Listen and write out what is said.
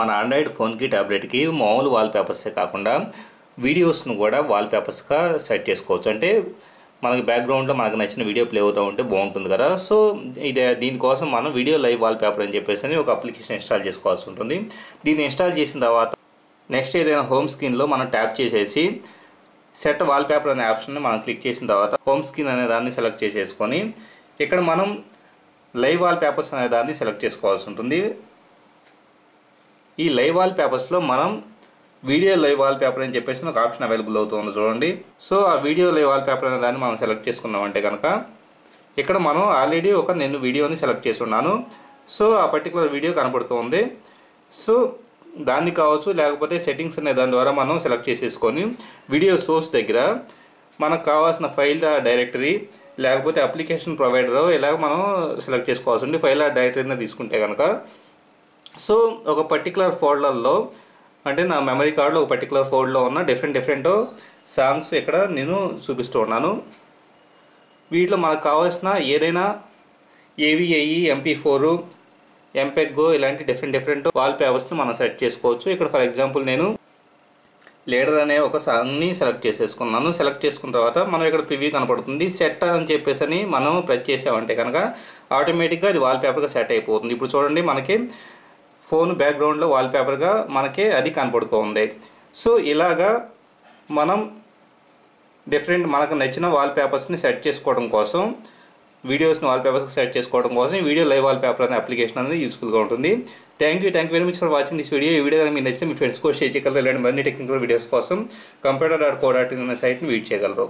మన ఆండ్రాయిడ్ ఫోన్కి ట్యాబ్లెట్కి మామూలు వాల్ పేపర్సే కాకుండా వీడియోస్ను కూడా వాల్ పేపర్స్గా సెట్ చేసుకోవచ్చు. అంటే మనకి బ్యాక్గ్రౌండ్లో మనకు నచ్చిన వీడియో ప్లే అవుతూ ఉంటే బాగుంటుంది కదా. సో ఇది దీనికోసం మనం వీడియో లైవ్ వాల్ పేపర్ అని చెప్పేసి అని ఒక అప్లికేషన్ ఇన్స్టాల్ చేసుకోవాల్సి ఉంటుంది. దీన్ని ఇన్స్టాల్ చేసిన తర్వాత నెక్స్ట్ ఏదైనా హోమ్ స్క్రీన్లో మనం ట్యాప్ చేసేసి సెట్ వాల్ పేపర్ అనే ఆప్షన్ని మనం క్లిక్ చేసిన తర్వాత హోమ్ స్క్రీన్ అనే దాన్ని సెలెక్ట్ చేసేసుకొని ఇక్కడ మనం లైవ్ వాల్ పేపర్స్ అనే దాన్ని సెలెక్ట్ చేసుకోవాల్సి ఉంటుంది. ఈ లైవ్ వాల్ పేపర్స్లో మనం వీడియో లైవ్ వాల్ పేపర్ అని చెప్పేసి ఒక ఆప్షన్ అవైలబుల్ అవుతుంది చూడండి. సో ఆ వీడియో లైవ్ వాల్ పేపర్ అనే దాన్ని మనం సెలెక్ట్ చేసుకున్నామంటే కనుక ఇక్కడ మనం ఆల్రెడీ ఒక నేను వీడియోని సెలెక్ట్ చేసి ఉన్నాను సో ఆ పర్టికులర్ వీడియో కనపడుతుంది. సో దాన్ని కావచ్చు లేకపోతే సెట్టింగ్స్ అనే దాని ద్వారా మనం సెలెక్ట్ చేసేసుకొని వీడియో సోర్స్ దగ్గర మనకు కావాల్సిన ఫైల్ డైరెక్టరీ లేకపోతే అప్లికేషన్ ప్రొవైడర్ ఇలాగ మనం సెలెక్ట్ చేసుకోవాల్సి ఉంది ఫైల్ డైరెక్టరీని తీసుకుంటే కనుక సో ఒక పర్టికులర్ ఫోల్డర్లో అంటే నా మెమరీ కార్డులో ఒక పర్టికులర్ ఫోల్డ్లో ఉన్న డిఫరెంట్ డిఫరెంట్ సాంగ్స్ ఇక్కడ నేను చూపిస్తూ ఉన్నాను. వీటిలో మనకు కావాల్సిన ఏదైనా ఏవిఐఈ ఎంపీ ఫోరు ఎంపెగ్గో ఇలాంటి డిఫరెంట్ డిఫరెంట్ వాల్ పేపర్స్ని మనం సెలెక్ట్ చేసుకోవచ్చు. ఇక్కడ ఫర్ ఎగ్జాంపుల్ నేను లీడర్ అనే ఒక సాంగ్ని సెలెక్ట్ చేసేసుకున్నాను. సెలెక్ట్ చేసుకున్న తర్వాత మనం ఇక్కడ ప్రివ్యూ కనపడుతుంది. సెట్ అని చెప్పేసి అని మనం ప్రెస్ చేసామంటే కనుక ఆటోమేటిక్గా అది వాల్ పేపర్గా సెట్ అయిపోతుంది. ఇప్పుడు చూడండి మనకి ఫోన్ బ్యాక్గ్రౌండ్లో వాల్ పేపర్గా మనకి అది కనపడుతుంది. సో ఇలాగా మనం డిఫరెంట్ మనకు నచ్చిన వాల్ పేపర్స్ని సెట్ చేసుకోవడం కోసం వీడియోస్ని వాల్పేపర్స్కి సెట్ చేసుకోవడం కోసం వీడియో లైవ్ వాల్ పేపర్ అనే అప్లికేషన్ అనేది యూస్ఫుల్గా ఉంటుంది. Thank you thank you very much for watching this video. ఈ వీడియో కానీ మీకు నచ్చితే మీ ఫ్రెండ్స్ కూడా షేర్ చేయగలరు ఇలాంటి మరిన్ని టెక్నికల్ వీడియోస్ కోసం computer dot co dot in అనే సైట్ని వీడ్ చేయగలరు.